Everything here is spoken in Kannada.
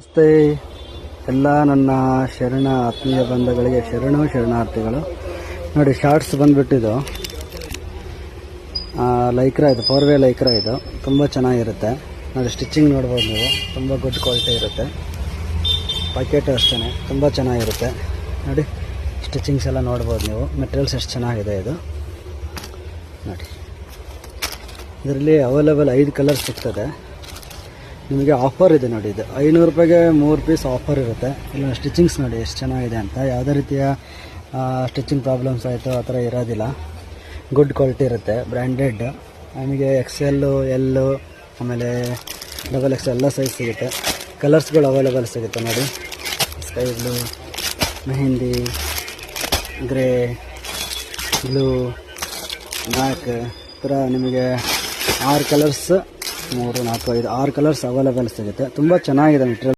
ನಮಸ್ತೆ. ಎಲ್ಲ ನನ್ನ ಶರಣ ಆತ್ಮೀಯ ಬಂಧಗಳಿಗೆ ಶರಣು ಶರಣಾರ್ಥಿಗಳು. ನೋಡಿ ಶಾರ್ಟ್ಸ್ ಬಂದುಬಿಟ್ಟಿದ್ದು. ಲೈಕ್ರ ಇದು ಫೋರ್ ವೇ ಲೈಕ್ರ ಇದು. ತುಂಬ ಚೆನ್ನಾಗಿರುತ್ತೆ. ನೋಡಿ ಸ್ಟಿಚಿಂಗ್ ನೋಡ್ಬೋದು ನೀವು. ತುಂಬ ಗುಡ್ ಕ್ವಾಲಿಟಿ ಇರುತ್ತೆ. ಪ್ಯಾಕೆಟ್ ಅಷ್ಟೇ ತುಂಬ ಚೆನ್ನಾಗಿರುತ್ತೆ. ನೋಡಿ ಸ್ಟಿಚಿಂಗ್ಸ್ ಎಲ್ಲ ನೋಡ್ಬೋದು ನೀವು. ಮೆಟೀರಿಯಲ್ಸ್ ಎಷ್ಟು ಚೆನ್ನಾಗಿದೆ ಇದು. ನೋಡಿ. ಇದರಲ್ಲಿ ಅವೈಲೇಬಲ್ ಐದು ಕಲರ್ ಸಿಗ್ತದೆ. ನಿಮಗೆ ಆಫರ್ ಇದೆ ನೋಡಿ ಇದು. ಐನೂರು ರೂಪಾಯಿಗೆ ಮೂರು ಪೀಸ್ ಆಫರ್ ಇರುತ್ತೆ. ಇಲ್ಲ ಸ್ಟಿಚಿಂಗ್ಸ್ ನೋಡಿ ಎಷ್ಟು ಚೆನ್ನಾಗಿದೆ ಅಂತ. ಯಾವುದೇ ರೀತಿಯ ಸ್ಟಿಚಿಂಗ್ ಪ್ರಾಬ್ಲಮ್ಸ್ ಆಯಿತು ಆ ಥರ ಇರೋದಿಲ್ಲ. ಗುಡ್ ಕ್ವಾಲಿಟಿ ಇರುತ್ತೆ ಬ್ರ್ಯಾಂಡೆಡ್ ನಿಮಗೆ ಎಕ್ಸ್ ಎಲ್ಲು ಎಲ್ಲು ಆಮೇಲೆ ಡಬಲ್ ಎಕ್ಸ್ ಎಲ್ಲ ಸೈಜ್ ಸಿಗುತ್ತೆ. ಕಲರ್ಸ್ಗಳು ಅವೈಲೇಬಲ್ ಸಿಗುತ್ತೆ ನೋಡಿ. Sky blue mehendi grey blue black ಈ ಥರ ನಿಮಗೆ ಆರು ಕಲರ್ಸ್ ಮೂರು ನಾಲ್ಕು ಐದು ಆರು ಕಲರ್ಸ್ ಅವೈಲೇಬಲ್ ಸಿಗುತ್ತೆ. ತುಂಬ ಚೆನ್ನಾಗಿದೆ ಮೆಟೀರಿಯಲ್